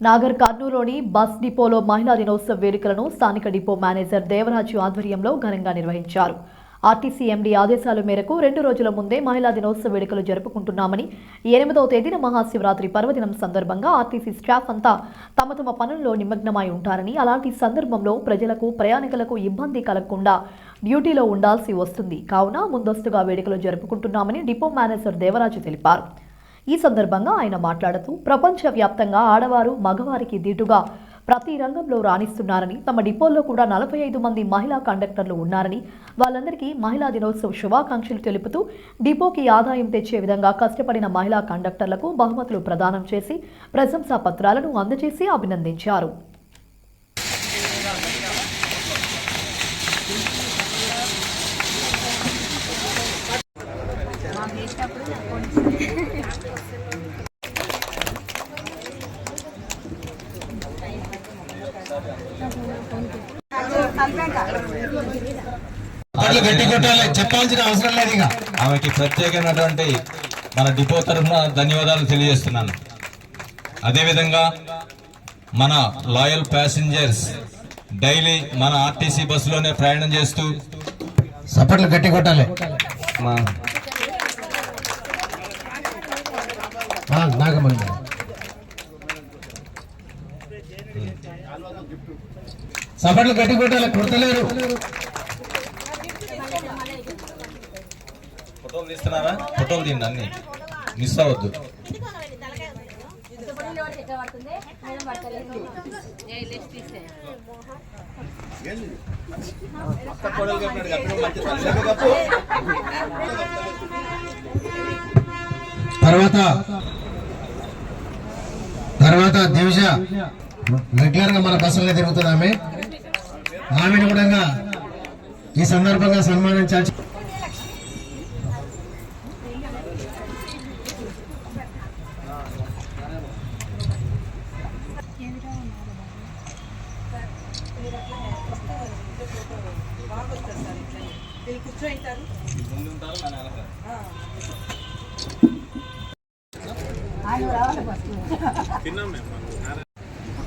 Nagar కర్నూలులోని bus డిపోలో మహిళా దినోత్సవ వేడుకలను స్థానిక డిపో మేనేజర్ దేవరాజు ఆధ్వర్యంలో ఘనంగా నిర్వహించారు. ఆర్టీసీ ఎండీ ఆదేశాల మేరకు రెండు రోజుల ముందే మహిళా దినోత్సవ వేడుకలు జరుపుకుంటున్నామని ఎనిమిదవ తేదీన మహాశివరాత్రి పర్వదినం సందర్భంగా ఆర్టీసీ స్టాఫ్ అంతా తమ తమ పనుల్లో నిమగ్నమై ఉంటారని అలాంటి సందర్భంలో ప్రజలకు ప్రయాణికులకు ఇబ్బంది కలగకుండా డ్యూటీలో ఉండాల్సి వస్తుంది. కావున ముందస్తుగా వేడుకలు జరుపుకుంటున్నామని డిపో మేనేజర్ దేవరాజు తెలిపారు. ఈ సందర్భంగా ఆయన మాట్లాడుతూ ప్రపంచవ్యాప్తంగా ఆడవారు మగవారికి దీటుగా ప్రతి రంగంలో రాణిస్తున్నారని తమ డిపోల్లో కూడా నలభై ఐదు మంది మహిళా కండక్టర్లు ఉన్నారని వాళ్ళందరికీ మహిళా దినోత్సవ శుభాకాంక్షలు తెలుపుతూ డిపోకి ఆదాయం తెచ్చే విధంగా కష్టపడిన మహిళా కండక్టర్లకు బహుమతులు ప్రదానం చేసి ప్రశంసా పత్రాలను అందజేసి అభినందించారు. అట్లా గట్టి కొట్టాలి. చెప్పాల్సిన అవసరం లేదు ఇక. ఆమెకి ప్రత్యేకమైనటువంటి మన డిపో తరఫున ధన్యవాదాలు తెలియజేస్తున్నాను. అదేవిధంగా మన లాయల్ ప్యాసింజర్స్ డైలీ మన ఆర్టీసీ బస్సులోనే ప్రయాణం చేస్తూ సపట్లు గట్టి కొట్టాలి. నాగమణి సపట్లు గట్టి కొట్టాలి కొడతలేరు. ఫోటోలు తీస్తున్నారా? ఫోటోలు తీయండి అన్ని. మిస్ అవ్వద్దు. తర్వాత తర్వాత దివిజ. రెగ్యులర్గా మన బస్సులో తిరుగుతుంది ఆమె. ఆమెను కూడా ఈ సందర్భంగా సన్మానించాల్సి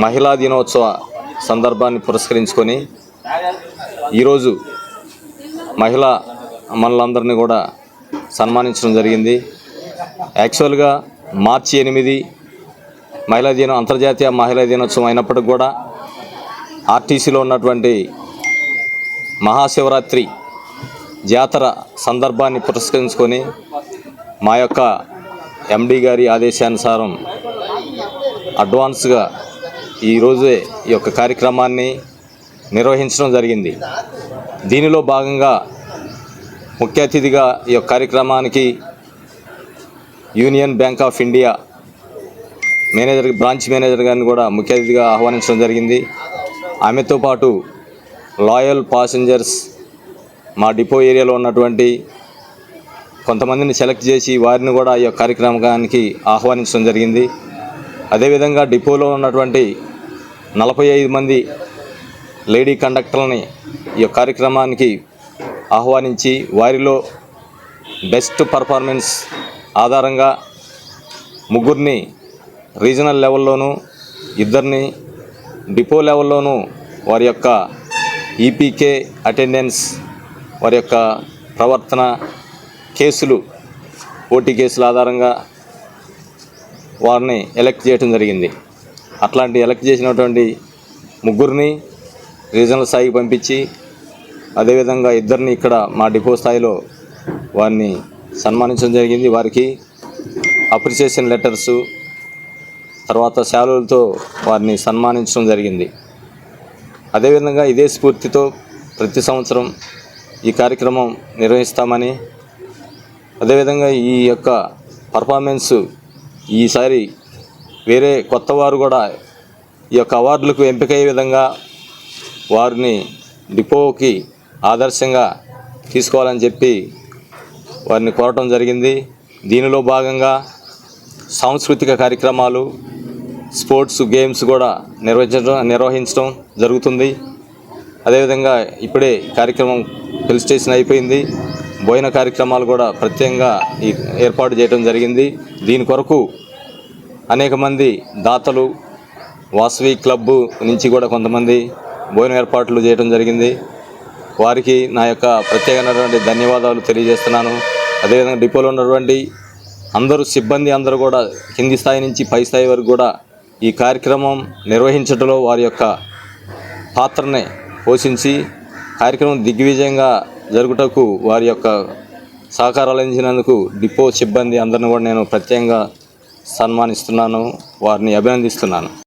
మహిళా దినోత్సవ సందర్భాన్ని పురస్కరించుకొని ఈరోజు మహిళా మనలందరినీ కూడా సన్మానించడం జరిగింది. యాక్చువల్గా మార్చి ఎనిమిది మహిళా దినం అంతర్జాతీయ మహిళా దినోత్సవం అయినప్పటికి కూడా ఆర్టీసీలో ఉన్నటువంటి మహాశివరాత్రి జాతర సందర్భాన్ని పురస్కరించుకొని మా యొక్క ఎండి గారి ఆదేశానుసారం అడ్వాన్స్గా ఈరోజే ఈ యొక్క కార్యక్రమాన్ని నిర్వహించడం జరిగింది. దీనిలో భాగంగా ముఖ్య అతిథిగా ఈ యొక్క కార్యక్రమానికి Union Bank of India manager branch manager గారిని కూడా ముఖ్య అతిథిగా ఆహ్వానించడం జరిగింది. ఆమెతో పాటు లాయల్ పాసెంజర్స్ మా డిపో ఏరియాలో ఉన్నటువంటి కొంతమందిని సెలెక్ట్ చేసి వారిని కూడా ఈ యొక్క కార్యక్రమానికి ఆహ్వానించడం జరిగింది. అదేవిధంగా డిపోలో ఉన్నటువంటి నలభై ఐదు మంది లేడీ కండక్టర్లని ఈ కార్యక్రమానికి ఆహ్వానించి వారిలో బెస్ట్ పర్ఫార్మెన్స్ ఆధారంగా ముగ్గురిని రీజనల్ లెవెల్లోనూ ఇద్దరిని డిపో లెవెల్లోనూ వారి యొక్క ఈపీకే అటెండెన్స్ వారి యొక్క ప్రవర్తన కేసులు ఓటీ కేసుల ఆధారంగా వారిని ఎలక్ట్ చేయడం జరిగింది. అట్లాంటి ఎలక్ట్ చేసినటువంటి ముగ్గురిని రీజనల్ స్థాయికి పంపించి అదేవిధంగా ఇద్దరిని ఇక్కడ మా డిపో స్థాయిలో వారిని సన్మానించడం జరిగింది. వారికి అప్రిసియేషన్ లెటర్సు తర్వాత శాలులతో వారిని సన్మానించడం జరిగింది. అదేవిధంగా ఇదే స్ఫూర్తితో ప్రతి సంవత్సరం ఈ కార్యక్రమం నిర్వహిస్తామని అదేవిధంగా ఈ యొక్క పర్ఫార్మెన్స్ ఈసారి వేరే కొత్త వారు కూడా ఈ యొక్క అవార్డులకు ఎంపికయ్యే విధంగా వారిని డిపోకి ఆదర్శంగా తీసుకోవాలని చెప్పి వారిని కోరటం జరిగింది. దీనిలో భాగంగా సాంస్కృతిక కార్యక్రమాలు స్పోర్ట్స్ గేమ్స్ కూడా నిర్వహించడం నిర్వహించడం జరుగుతుంది. అదేవిధంగా ఇప్పుడే కార్యక్రమం హిల్ స్టేషన్ అయిపోయింది. భోజన కార్యక్రమాలు కూడా ప్రత్యేకంగా ఏర్పాటు చేయడం జరిగింది. దీని కొరకు అనేక మంది దాతలు వాసవి క్లబ్బు నుంచి కూడా కొంతమంది భోజన ఏర్పాట్లు చేయడం జరిగింది. వారికి నా యొక్క ప్రత్యేకమైనటువంటి ధన్యవాదాలు తెలియజేస్తున్నాను. అదేవిధంగా డిపోలో ఉన్నటువంటి అందరూ సిబ్బంది అందరూ కూడా కింది స్థాయి నుంచి పై స్థాయి వరకు కూడా ఈ కార్యక్రమం నిర్వహించడంలో వారి యొక్క పాత్రని పోషించి కార్యక్రమం దిగ్విజయంగా జరుగుటకు వారి యొక్క సహకారాలు అందించినందుకు డిపో సిబ్బంది అందరిని కూడా నేను ప్రత్యేకంగా సన్మానిస్తున్నాను వారిని అభినందిస్తున్నాను.